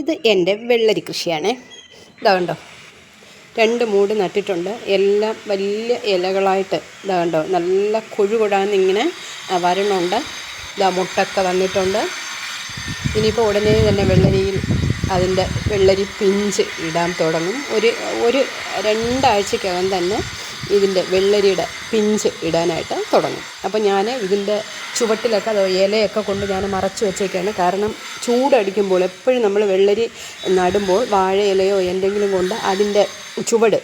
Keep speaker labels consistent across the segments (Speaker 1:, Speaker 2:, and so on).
Speaker 1: ഇത് എന്റെ വെള്ളരി കൃഷിയാണ്. ഇതാ കണ്ടോ? രണ്ട് മൂട് നട്ടിട്ടുണ്ട്. എല്ലാം വലിയ ഇലകളായിട്ട് ഇതാ കണ്ടോ? നല്ല കൊഴുകൊടാന്ന് ഇങ്ങനെ വരണുണ്ട്. ഇതാ മുട്ടൊക്കെ വന്നിട്ടുണ്ട്. ഇനിയിപ്പോൾ ഉടനെ തന്നെ വെള്ളരിയിൽ അതിന്റെ വെള്ളരി പിഞ്ച് ഇടാൻ തുടങ്ങും. ഒരു ഒരു രണ്ടാഴ്ചക്കകം തന്നെ ഇതിന്റെ വെള്ളരിയുടെ പിഞ്ച് ഇടാനായിട്ട് തുടങ്ങും. അപ്പോൾ ഞാൻ ഇതിന്റെ ചുവട്ടിലൊക്കെ അത് ഇലയൊക്കെ കൊണ്ട് ഞാൻ മറച്ചു വെച്ചേക്കാണ്. കാരണം ചൂടടിക്കുമ്പോൾ എപ്പോഴും നമ്മൾ വെള്ളരി നടുമ്പോൾ വാഴ ഇലയോ എന്തെങ്കിലും കൊണ്ട് അതിന്റെ ചുവട്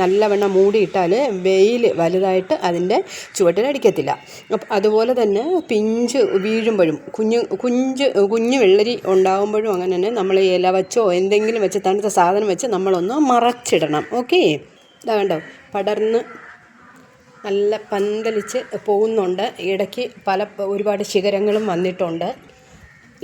Speaker 1: നല്ലവണ്ണം മൂടിയിട്ടാൽ വെയിൽ വലുതായിട്ട് അതിന്റെ ചുവട്ടിലടിക്കത്തില്ല അപ്പം അതുപോലെ തന്നെ പിഞ്ച് വീഴുമ്പോഴും കുഞ്ഞ് കുഞ്ച് കുഞ്ഞ് വെള്ളരി ഉണ്ടാകുമ്പോഴും അങ്ങനെ തന്നെ നമ്മൾ ഇല വെച്ചോ എന്തെങ്കിലും വെച്ച് തണുത്ത സാധനം വെച്ച് നമ്മളൊന്ന് മറച്ചിടണം. ഓക്കേ? ഇതാ കണ്ടോ പടർന്ന് നല്ല പന്തലിച്ച് പോകുന്നുണ്ട്. ഇടയ്ക്ക് പല ഒരുപാട് ശിഖരങ്ങളും വന്നിട്ടുണ്ട്.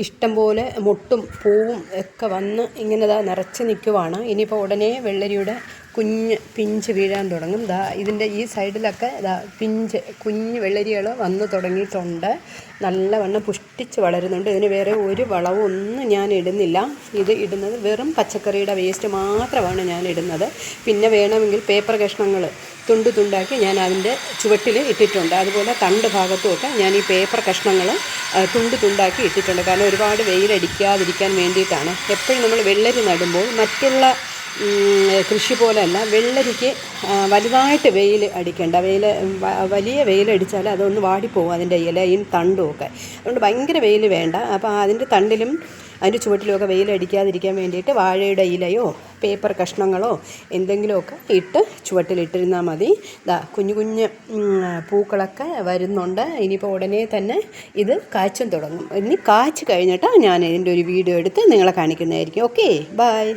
Speaker 1: ഇഷ്ടംപോലെ മുട്ടും പൂവും ഒക്കെ വന്ന് ഇങ്ങനെ നിറച്ച് നിൽക്കുവാണ്. ഇനിയിപ്പോൾ ഉടനെ വെള്ളരിയുടെ കുഞ്ഞ് പിഞ്ച് വീഴാൻ തുടങ്ങും. ദാ ഇതിന്റെ ഈ സൈഡിലൊക്കെ ദാ പിഞ്ച് കുഞ്ഞ് വെള്ളരികൾ വന്ന് തുടങ്ങിയിട്ടുണ്ട്. നല്ലവണ്ണം പുഷ്ടിച്ച് വളരുന്നുണ്ട്. ഇതിന് വേറെ ഒരു വളവും ഒന്നും ഞാൻ ഇടുന്നില്ല. ഇത് ഇടുന്നത് വെറും പച്ചക്കറിയുടെ വേസ്റ്റ് മാത്രമാണ് ഞാൻ ഇടുന്നത്. പിന്നെ വേണമെങ്കിൽ പേപ്പർ കഷ്ണങ്ങൾ തുണ്ട് തുണ്ടാക്കി ഞാൻ അതിന്റെ ചുവട്ടിൽ ഇട്ടിട്ടുണ്ട്. അതുപോലെ തണ്ട് ഭാഗത്തുമൊക്കെ ഞാൻ ഈ പേപ്പർ കഷ്ണങ്ങൾ തുണ്ട് തുണ്ടാക്കി ഇട്ടിട്ടുണ്ട്. കാരണം ഒരുപാട് വെയിലടിക്കാതിരിക്കാൻ വേണ്ടിയിട്ടാണ്. എപ്പോഴും നമ്മൾ വെള്ളരി നടുമ്പോൾ മറ്റുള്ള കൃഷി പോലെയല്ല വെള്ളരിക്ക് വലുതായിട്ട് വെയിൽ അടിക്കേണ്ട. വെയിൽ വലിയ വെയിലടിച്ചാൽ അതൊന്ന് വാടിപ്പോകും അതിന്റെ ഇലയും തണ്ടും ഒക്കെ അതുകൊണ്ട് ഭയങ്കര വെയിൽ വേണ്ട. അപ്പോൾ അതിന്റെ തണ്ടിലും അതിന്റെ ചുവട്ടിലുമൊക്കെ വെയിലടിക്കാതിരിക്കാൻ വേണ്ടിയിട്ട് വാഴയുടെ ഇലയോ പേപ്പർ കഷ്ണങ്ങളോ എന്തെങ്കിലുമൊക്കെ ഇട്ട് ചുവട്ടിലിട്ടിരുന്നാൽ മതി. ഇതാ കുഞ്ഞു കുഞ്ഞ് പൂക്കളൊക്കെ വരുന്നുണ്ട്. ഇനിയിപ്പോൾ ഉടനെ തന്നെ ഇത് കാച്ചും തുടങ്ങും. ഇനി കാച്ച് കഴിഞ്ഞിട്ട് ഞാൻ ഇതിന്റെ ഒരു വീഡിയോ എടുത്ത് നിങ്ങളെ കാണിക്കുന്നതായിരിക്കും. Okay bye